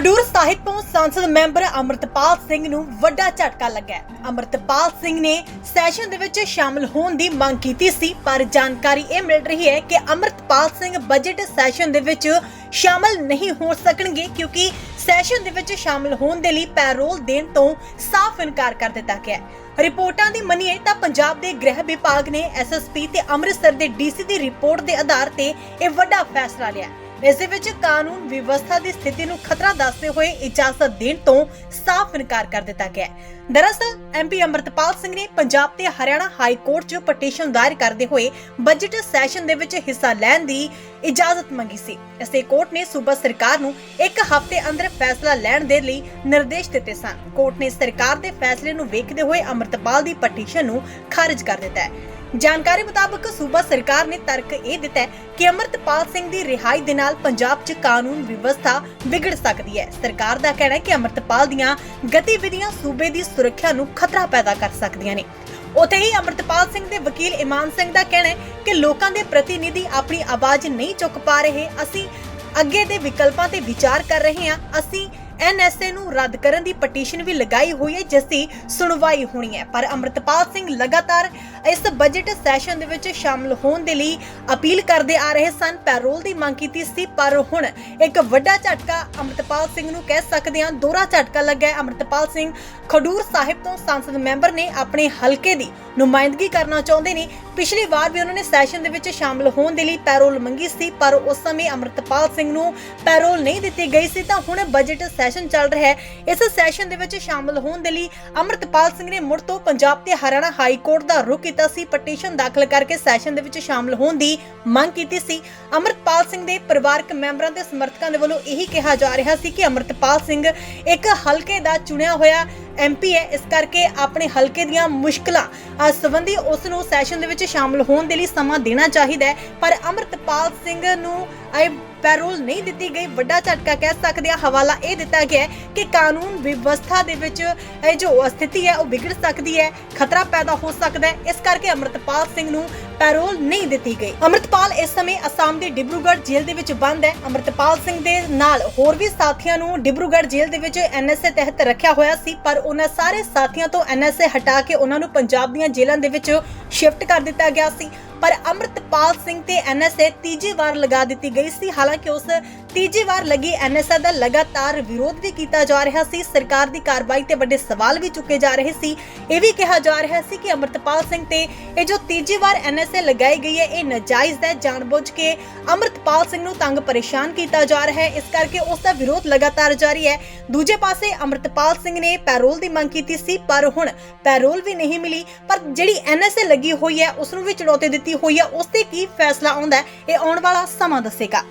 ਖਡੂਰ ਸਾਹਿਬ ਤੋਂ ਸੰਸਦ ਮੈਂਬਰ ਅਮਰਤਪਾਲ ਸਿੰਘ ਨੂੰ ਵੱਡਾ ਝਟਕਾ ਲੱਗਾ ਅਮਰਤਪਾਲ ਸਿੰਘ ਨੇ ਸੈਸ਼ਨ ਦੇ ਵਿੱਚ ਸ਼ਾਮਲ ਹੋਣ ਦੀ ਮੰਗ ਕੀਤੀ ਸੀ, ਪਰ ਜਾਣਕਾਰੀ ਇਹ ਮਿਲ ਰਹੀ ਹੈ ਕਿ ਅਮਰਤਪਾਲ ਸਿੰਘ ਬਜਟ ਸੈਸ਼ਨ ਦੇ ਵਿੱਚ ਸ਼ਾਮਲ ਨਹੀਂ ਹੋ ਸਕਣਗੇ ਕਿਉਂਕਿ ਸੈਸ਼ਨ ਦੇ ਵਿੱਚ ਸ਼ਾਮਲ ਹੋਣ ਦੇ ਲਈ ਪੈਰੋਲ ਦੇਣ ਤੋਂ ਸਾਫ਼ ਇਨਕਾਰ ਕਰ ਦਿੱਤਾ ਗਿਆ ਰਿਪੋਰਟਾਂ ਦੀ ਮੰਨੀਏ ਤਾਂ ਪੰਜਾਬ ਦੇ ਗ੍ਰਹਿ ਵਿਭਾਗ ਨੇ ਐਸਐਸਪੀ ਤੇ ਅੰਮ੍ਰਿਤਸਰ ਦੇ ਡੀਸੀ ਦੀ ਰਿਪੋਰਟ ਦੇ ਆਧਾਰ ਤੇ ਇਹ ਵੱਡਾ ਫੈਸਲਾ ਲਿਆ ਇਸ ਦੇ ਵਿੱਚ ਕਾਨੂੰਨ ਵਿਵਸਥਾ ਦੀ ਸਥਿਤੀ ਨੂੰ ਖਤਰਾ ਦੱਸਦੇ ਹੋਏ ਇਜਾਜ਼ਤ ਦੇਣ ਤੋਂ ਸਾਫ਼ ਇਨਕਾਰ ਕਰ ਦਿੱਤਾ ਗਿਆ ਹੈ। ਦਰਅਸਲ ਐਮਪੀ ਅੰਮ੍ਰਿਤਪਾਲ ਸਿੰਘ ਨੇ ਪੰਜਾਬ ਤੇ ਹਰਿਆਣਾ ਹਾਈ ਕੋਰਟ 'ਚ ਪਟੀਸ਼ਨ ਦਾਇਰ ਕਰਦੇ ਹੋਏ ਬਜਟ ਸੈਸ਼ਨ ਦੇ ਵਿੱਚ ਹਿੱਸਾ ਲੈਣ ਦੀ ਇਜਾਜ਼ਤ ਮੰਗੀ ਸੀ। ਇਸੇ ਕੋਰਟ ਨੇ ਸੂਬਾ ਸਰਕਾਰ ਨੂੰ ਇੱਕ ਹਫ਼ਤੇ ਅੰਦਰ ਫੈਸਲਾ ਲੈਣ ਦੇ ਲਈ ਨਿਰਦੇਸ਼ ਦਿੱਤੇ ਸਨ। ਕੋਰਟ ਨੇ ਸਰਕਾਰ ਦੇ ਫੈਸਲੇ ਨੂੰ ਵੇਖਦੇ ਹੋਏ ਅੰਮ੍ਰਿਤਪਾਲ ਦੀ ਪਟੀਸ਼ਨ ਨੂੰ ਖਾਰਜ ਕਰ ਦਿੱਤਾ ਹੈ। ਜਾਣਕਾਰੀ ਮੁਤਾਬਕ ਸੂਬਾ ਸਰਕਾਰ ਨੇ ਤਰਕ ਇਹ ਦਿੱਤਾ ਕਿ ਅਮਰਤਪਾਲ ਸਿੰਘ ਦੀ ਰਿਹਾਈ ਦੇ ਨਾਲ ਪੰਜਾਬ 'ਚ ਕਾਨੂੰਨ ਵਿਵਸਥਾ ਵਿਗੜ ਸਕਦੀ ਹੈ। ਸਰਕਾਰ ਦਾ ਕਹਿਣਾ ਹੈ ਕਿ ਅਮਰਤਪਾਲ ਦੀਆਂ ਗਤੀਵਿਧੀਆਂ ਸੂਬੇ ਦੀ ਸੁਰੱਖਿਆ ਨੂੰ ਖਤਰਾ ਪੈਦਾ ਕਰ ਸਕਦੀਆਂ ਨੇ। ਉਥੇ ਹੀ ਅਮਰਤਪਾਲ ਸਿੰਘ ਦੇ ਵਕੀਲ ਇਮਾਨ ਸਿੰਘ ਦਾ ਕਹਿਣਾ ਹੈ ਕਿ ਲੋਕਾਂ ਦੇ ਪ੍ਰਤੀਨਿਧੀ ਆਪਣੀ ਆਵਾਜ਼ ਨਹੀਂ ਚੁੱਕ ਪਾ ਰਹੇ। ਅਸੀਂ ਅੱਗੇ ਦੇ ਵਿਕਲਪਾਂ ਤੇ ਵਿਚਾਰ ਕਰ ਰਹੇ ਹਾਂ। ਅਸੀਂ ਐਨਐਸਏ ਨੂੰ ਰੱਦ ਕਰਨ ਦੀ ਪਟੀਸ਼ਨ ਵੀ ਲਗਾਈ ਹੋਈ ਹੈ, ਜਿਸ ਦੀ ਸੁਣਵਾਈ ਹੋਣੀ ਹੈ। ਪਰ ਅਮਰਤਪਾਲ ਸਿੰਘ ਲਗਾਤਾਰ ਇਸ ਬਜਟ ਸੈਸ਼ਨ ਦੇ ਵਿੱਚ ਸ਼ਾਮਲ ਹੋਣ ਦੇ ਲਈ ਅਪੀਲ ਕਰਦੇ ਆ ਰਹੇ ਸਨ। ਪੈਰੋਲ ਦੀ ਮੰਗ ਕੀਤੀ ਸੀ, ਪਰ ਹੁਣ ਇੱਕ ਵੱਡਾ ਝਟਕਾ ਅਮਰਤਪਾਲ ਸਿੰਘ ਨੂੰ ਕਹਿ ਸਕਦੇ ਹਾਂ, ਦੋਹਰਾ ਝਟਕਾ ਲੱਗਾ ਹੈ। ਅਮਰਤਪਾਲ ਸਿੰਘ ਖਡੂਰ ਸਾਹਿਬ ਤੋਂ ਸੰਸਦ ਮੈਂਬਰ ਨੇ ਆਪਣੇ ਹਲਕੇ ਦੀ ਨੁਮਾਇੰਦਗੀ ਕਰਨਾ ਚਾਹੁੰਦੇ ਨੇ। ਪਿਛਲੀ ਵਾਰ ਵੀ ਉਹਨਾਂ ਨੇ ਸੈਸ਼ਨ ਦੇ ਵਿੱਚ ਸ਼ਾਮਲ ਹੋਣ ਦੇ ਲਈ ਪੈਰੋਲ ਮੰਗੀ ਸੀ, ਪਰ ਉਸ ਸਮੇਂ ਅਮਰਤਪਾਲ ਸਿੰਘ ਨੂੰ ਪੈਰੋਲ ਨਹੀਂ ਦਿੱਤੀ ਗਈ ਸੀ, ਤਾਂ ਹੁਣ ਬਜਟ ਸੈਸ਼ਨ ਚੱਲ ਰਿਹਾ ਹੈ। ਇਸ ਸੈਸ਼ਨ ਦੇ ਵਿੱਚ ਸ਼ਾਮਲ ਹੋਣ ਦੇ ਲਈ ਅਮਰਤਪਾਲ ਸਿੰਘ ਨੇ ਮੁੜ ਤੋਂ ਪੰਜਾਬ ਤੇ ਹਰਿਆਣਾ ਹਾਈ ਕੋਰਟ ਦਾ ਰੁਖ ਕੀਤਾ ਸੀ। ਪਟੀਸ਼ਨ ਦਾਖਲ ਕਰਕੇ ਸੈਸ਼ਨ ਦੇ ਵਿੱਚ ਸ਼ਾਮਲ ਹੋਣ ਦੀ ਮੰਗ ਕੀਤੀ ਸੀ। ਅਮਰਤਪਾਲ ਸਿੰਘ ਦੇ ਪਰਿਵਾਰਕ ਮੈਂਬਰਾਂ ਤੇ ਸਮਰਥਕਾਂ ਦੇ ਵੱਲੋਂ ਇਹੀ ਕਿਹਾ ਜਾ ਰਿਹਾ ਸੀ ਕਿ ਅਮਰਤਪਾਲ ਸਿੰਘ ਇੱਕ ਹਲਕੇ ਦਾ ਚੁਣਿਆ ਹੋਇਆ ਐਮਪੀ ਹੈ। ਇਸ ਕਰਕੇ ਆਪਣੇ ਹਲਕੇ ਦੀਆਂ ਮੁਸ਼ਕਲਾਂ ਅ, ਸੰਬੰਧੀ ਉਸ ਨੂੰ ਸੈਸ਼ਨ ਦੇ ਵਿੱਚ ਸ਼ਾਮਲ ਹੋਣ ਦੇ ਲਈ ਸਮਾਂ ਦੇਣਾ ਚਾਹੀਦਾ ਹੈ। ਪਰ ਅਮਰਤਪਾਲ ਸਿੰਘ ਨੂੰ ਇਹ ਪੈਰੋਲ ਨਹੀਂ ਦਿੱਤੀ ਗਈ। ਵੱਡਾ ਝਟਕਾ ਕਹਿ ਸਕਦੇ ਆ ਹਵਾਲਾ ਇਹ ਦਿੱਤਾ ਗਿਆ ਕਿ ਕਾਨੂੰਨ ਵਿਵਸਥਾ ਦੇ ਵਿੱਚ ਇਹ ਜੋ ਸਥਿਤੀ ਹੈ, ਉਹ ਵਿਗੜ ਸਕਦੀ ਹੈ, ਖਤਰਾ ਪੈਦਾ ਹੋ ਸਕਦਾ ਹੈ। ਇਸ ਕਰਕੇ ਅਮਰਤਪਾਲ ਸਿੰਘ ਨੂੰ ਪੈਰੋਲ ਨਹੀਂ ਦਿੱਤੀ ਗਈ। ਅਮਰਤਪਾਲ ਇਸ ਸਮੇਂ ਅਸਾਮ ਦੀ ਡਿਬਰੂਗੜ੍ਹ ਜੇਲ੍ਹ ਦੇ ਵਿੱਚ ਬੰਦ ਹੈ। ਅਮਰਤਪਾਲ ਸਿੰਘ ਦੇ ਨਾਲ ਹੋਰ ਵੀ ਸਾਥੀਆਂ ਨੂੰ ਡਿਬਰੂਗੜ੍ਹ ਜੇਲ੍ਹ ਦੇ ਵਿੱਚ ਐਨਐਸਏ ਤਹਿਤ ਰੱਖਿਆ ਹੋਇਆ ਸੀ, ਪਰ ਉਹਨਾਂ ਸਾਰੇ ਸਾਥੀਆਂ ਤੋਂ ਐਨਐਸਏ ਹਟਾ ਕੇ ਉਹਨਾਂ ਨੂੰ ਪੰਜਾਬ ਦੀਆਂ ਜੇਲ੍ਹਾਂ ਦੇ ਵਿੱਚ ਸ਼ਿਫਟ ਕਰ ਦਿੱਤਾ ਗਿਆ ਸੀ, ਪਰ ਅਮਰਤਪਾਲ ਸਿੰਘ ਤੇ ਐਨਐਸਏ ਤੀਜੀ ਵਾਰ ਲਗਾ ਦਿੱਤੀ ਗਈ ਸੀ। ਹਾਲਾਂਕਿ ਉਸ ਤੀਜੀ ਵਾਰ ਲੱਗੀ ਐਨਐਸਏ ਦਾ ਲਗਾਤਾਰ ਵਿਰੋਧ ਵੀ ਕੀਤਾ ਜਾ ਰਿਹਾ ਸੀ। ਸਰਕਾਰ ਦੀ ਕਾਰਵਾਈ ਤੇ ਵੱਡੇ ਸਵਾਲ ਵੀ ਚੁੱਕੇ ਜਾ ਰਹੇ ਸੀ। ਇਹ ਵੀ ਕਿਹਾ ਜਾ ਰਿਹਾ ਸੀ ਕਿ ਅਮਰਤਪਾਲ ਸਿੰਘ ਤੇ ਇਹ ਜੋ ਤੀਜੀ ਵਾਰ ਐਨਐਸਏ ਲਗਾਈ ਗਈ ਹੈ, ਇਹ ਨਾਜਾਇਜ਼ ਹੈ। ਜਾਣਬੁੱਝ ਕੇ ਅਮਰਤਪਾਲ ਸਿੰਘ ਨੂੰ ਤੰਗ ਪਰੇਸ਼ਾਨ ਕੀਤਾ ਜਾ ਰਿਹਾ ਹੈ। ਇਸ ਕਰਕੇ ਉਸ ਦਾ ਵਿਰੋਧ ਲਗਾਤਾਰ ਜਾਰੀ ਹੈ। ਦੂਜੇ ਪਾਸੇ ਅਮਰਤਪਾਲ ਸਿੰਘ ਨੇ ਪੈਰੋਲ ਦੀ ਮੰਗ ਕੀਤੀ ਸੀ, ਪਰ ਹੁਣ ਪੈਰੋਲ ਵੀ ਨਹੀਂ ਮਿਲੀ। ਪਰ ਜਿਹੜੀ ਐਨਐਸਏ ਲੱਗੀ ਹੋਈ ਹੈ ਉਸ ਨੂੰ ਵੀ ਚੁਣੌਤੀ ਦਿੱਤੀ ਹੋਈ ਹੈ। ਉਸ ਤੇ ਕੀ ਫੈਸਲਾ ਆਉਂਦਾ ਹੈ, ਇਹ ਆਉਣ ਵਾਲਾ ਸਮਾਂ ਦੱਸੇਗਾ।